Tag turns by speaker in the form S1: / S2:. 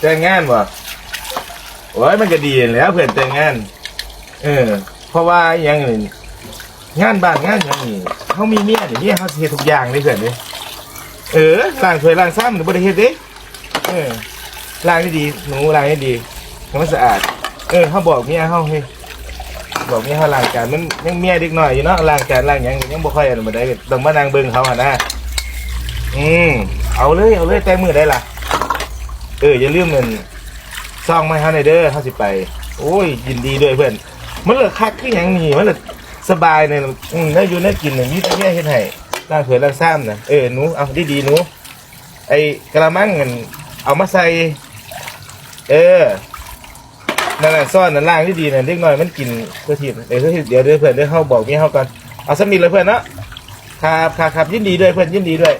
S1: แต่งงานบ่โอ้ยมันก็ดีแล้วเพื่อนแต่งงาน เออ เพราะว่าอยังงานบ้านงานอย่างนี้เขามีเมียนี่เมียเขาเฮ็ดทุกอย่างเลยเพื่อนเด้เออล้างถ้วยล้างซ้ำหรือบ่ได้เฮ็ดเด้เออล้างให้ดีหนูล้างให้ดีให้สะอาด เออเขาบอกเมียเขาเฮ้บอกเมียเขาล้างจานมันยังเมียเด็กน้อยอยู่เนาะล้างจานล้างหยังยังบ่ค่อยอันบ่ได้ต้องมานั่งเบิ่งเขาหั่นนะอืมเอาเลยเอาเลยแต่มือได้ล่ะ เอออย่าลืมเงินซองมาให้าหน่อยเด้อเขาสิไป โอ้ย ยินดีด้วยเพื่อนมันเหลือคักคือหยังนี่มันเหลือสบายเนี่ยอืมได้อยู่ได้กินเนี่ยมีแต่แย่เฮ็ดให้ล้างถ้วยล้างซ้ำนะเออหนูเอาดีดีๆหนูไอ้กระมังเงินเอามาใส่ เออนั่นน่ะซ่อนนั่นล่างที่ดีน่ะเล็กน้อยมันกินเพื่อทีเดี๋ยวเพื่อทีเดี๋ยวเดี๋ยวเพื่อนเดี๋ยวเขาบอกมีเขาก่อนเอาสมิธเลยเพื่อนเนาะครับครับครับยินดีด้วยเพื่อนยินดีด้วย